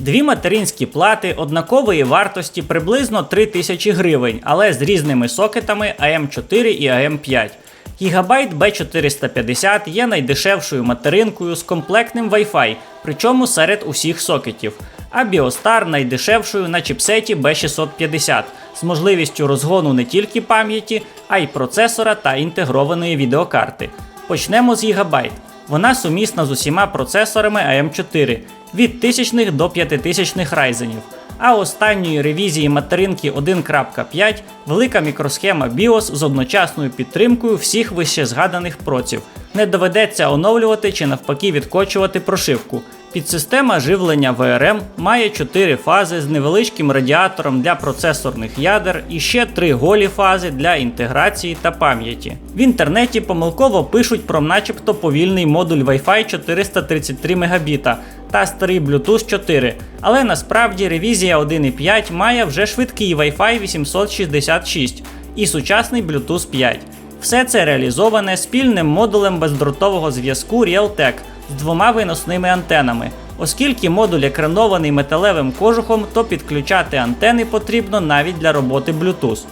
Дві материнські плати однакової вартості приблизно 3000 гривень, але з різними сокетами AM4 і AM5. Гігабайт B450 є найдешевшою материнкою з комплектним Wi-Fi, причому серед усіх сокетів. А Biostar найдешевшою на чіпсеті B650 з можливістю розгону не тільки пам'яті, а й процесора та інтегрованої відеокарти. Почнемо з Гігабайт. Вона сумісна з усіма процесорами AM4 від 1000 до 5000 райзенів. А останньої ревізії материнки 1.5 велика мікросхема BIOS з одночасною підтримкою всіх вищезгаданих проців. Не доведеться оновлювати чи навпаки відкочувати прошивку. Підсистема живлення VRM має 4 фази з невеличким радіатором для процесорних ядер і ще 3 голі фази для інтеграції та пам'яті. В інтернеті помилково пишуть про начебто повільний модуль Wi-Fi 433 Мбіт та старий Bluetooth 4, але насправді ревізія 1.5 має вже швидкий Wi-Fi 866 і сучасний Bluetooth 5. Все це реалізоване спільним модулем бездротового зв'язку Realtek з двома виносними антенами. Оскільки модуль екранований металевим кожухом, то підключати антени потрібно навіть для роботи Bluetooth.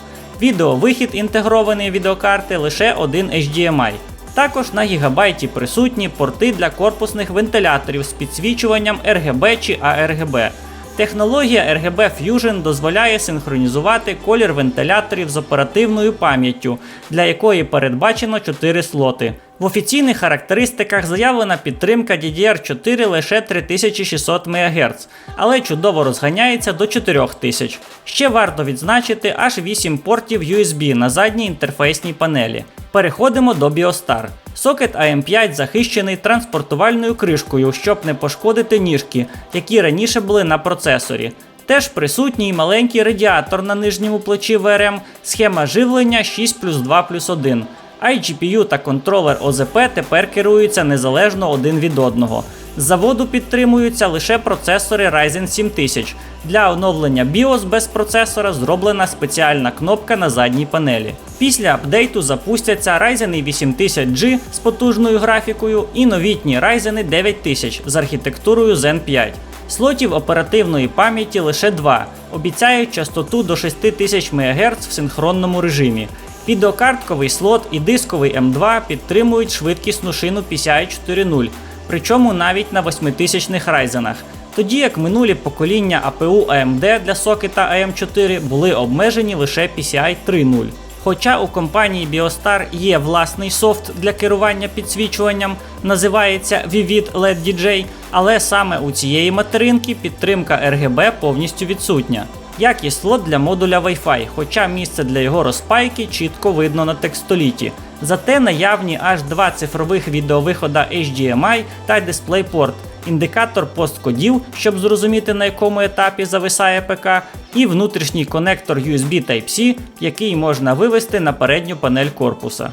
Відеовихід інтегрованої відеокарти лише один HDMI. Також на гігабайті присутні порти для корпусних вентиляторів з підсвічуванням RGB чи ARGB. Технологія RGB Fusion дозволяє синхронізувати колір вентиляторів з оперативною пам'яттю, для якої передбачено 4 слоти. В офіційних характеристиках заявлена підтримка DDR4 лише 3600 МГц, але чудово розганяється до 4000. Ще варто відзначити аж 8 портів USB на задній інтерфейсній панелі. Переходимо до Biostar. Сокет AM5 захищений транспортувальною кришкою, щоб не пошкодити ніжки, які раніше були на процесорі. Теж присутній маленький радіатор на нижньому плечі VRM, схема живлення 6 плюс 2 плюс 1. А GPU та контролер ОЗП тепер керуються незалежно один від одного. Заводу підтримуються лише процесори Ryzen 7000. Для оновлення BIOS без процесора зроблена спеціальна кнопка на задній панелі. Після апдейту запустяться Ryzen 8000G з потужною графікою і новітні Ryzen 9000 з архітектурою Zen 5. Слотів оперативної пам'яті лише два, обіцяють частоту до 6000 МГц в синхронному режимі. Відеокартковий слот і дисковий М2 підтримують швидкісну шину PCI 4.0, причому навіть на 8000 райзенах. Тоді як минулі покоління APU AMD для сокета AM4 були обмежені лише PCI 3.0. Хоча у компанії Biostar є власний софт для керування підсвічуванням, називається Vivid LED DJ, але саме у цієї материнки підтримка RGB повністю відсутня. Як і слот для модуля Wi-Fi, хоча місце для його розпайки чітко видно на текстоліті. Зате наявні аж два цифрових відеовихода HDMI та DisplayPort, індикатор посткодів, щоб зрозуміти на якому етапі зависає ПК, і внутрішній конектор USB Type-C, який можна вивести на передню панель корпуса.